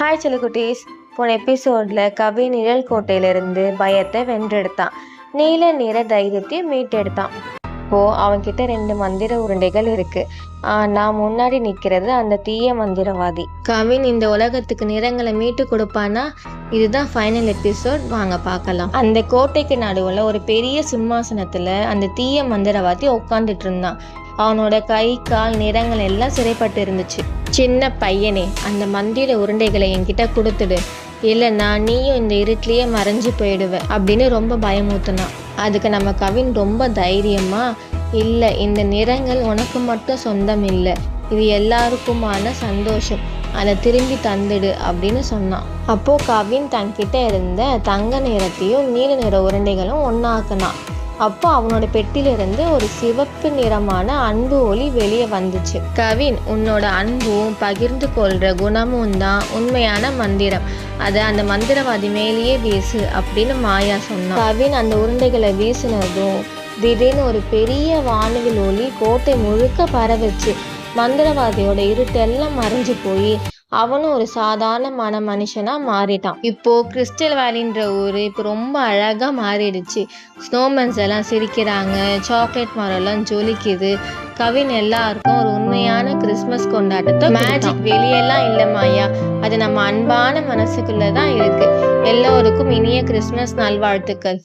Hi செலுகுட்டீஸ். போன எபிசோடில் கவி நிழல் கோட்டையிலிருந்து பயத்தை வென்றெடுத்தான். நீல நிற தைரியத்தை மீட்டெடுத்தான். இப்போது அவன்கிட்ட ரெண்டு மந்திர உருண்டைகள் இருக்குது நான் முன்னாடி நிற்கிறது அந்த தீய மந்திரவாதி. கவின் இந்த உலகத்துக்கு நிறங்களை மீட்டு கொடுப்பானா? இதுதான் ஃபைனல் எபிசோட் வாங்க பார்க்கலாம். அந்த கோட்டைக்கு நடுவில் ஒரு பெரிய சிம்மாசனத்தில் அந்த தீய மந்திரவாதி உட்காந்துட்டு இருந்தான். அவனோட கை கால் நிறங்கள் எல்லாம் சிறைப்பட்டு இருந்துச்சு. சின்ன பையனே அந்த மந்திர உருண்டைகளை என்கிட்ட கொடுத்துடு. இல்லைன்னா நீயும் இந்த இருட்டிலேயே மறைஞ்சு போயிடுவ அப்படின்னு ரொம்ப பயமூத்துனான் அதுக்கு நம்ம கவின் ரொம்ப தைரியமாக இல்லை இந்த நிறங்கள் உனக்கு மட்டும் சொந்தம் இல்லை இது எல்லாருக்குமான சந்தோஷம். அதை திரும்பி தந்துடு அப்படின்னு சொன்னான். அப்போது கவின் தன்கிட்ட இருந்த தங்க நிறத்தையும் நீல நிற உருண்டைகளும் ஒன்றாக்குனான் அப்போ அவனோட பெட்டிலிருந்து ஒரு சிவப்பு நிறமான அன்பு ஒளி வெளியே வந்துச்சு. கவின் உன்னோட அன்பும் பகிர்ந்து கொள்ற குணமும் தான் உண்மையான மந்திரம். அதை அந்த மந்திரவாதி மேலேயே வீசு அப்படின்னு மாயா சொன்னான். கவின் அந்த உருண்டைகளை வீசினதும் திடீர்னு ஒரு பெரிய வானவில் ஒளி கோட்டை முழுக்க பரவச்சு. மந்திரவாதியோட இருட்டெல்லாம் மறைஞ்சு போய் அவனும் ஒரு சாதாரணமான மனுஷனா மாறிட்டான். இப்போ கிறிஸ்டல் வேலின்ற ஊர் இப்போ ரொம்ப அழகா மாறிடுச்சு. ஸ்னோமேன்ஸ் எல்லாம் சிரிக்கிறாங்க சாக்லேட் மரம் எல்லாம் ஜொலிக்குது. கவின் எல்லாருக்கும் ஒரு உண்மையான கிறிஸ்மஸ் கொண்டாட்டத்தை மேஜிக் வெளியெல்லாம் இல்லை மாயா அது நம்ம அன்பான மனசுக்குள்ள தான் இருக்கு. எல்லோருக்கும் இனிய கிறிஸ்மஸ் நல்வாழ்த்துக்கள்.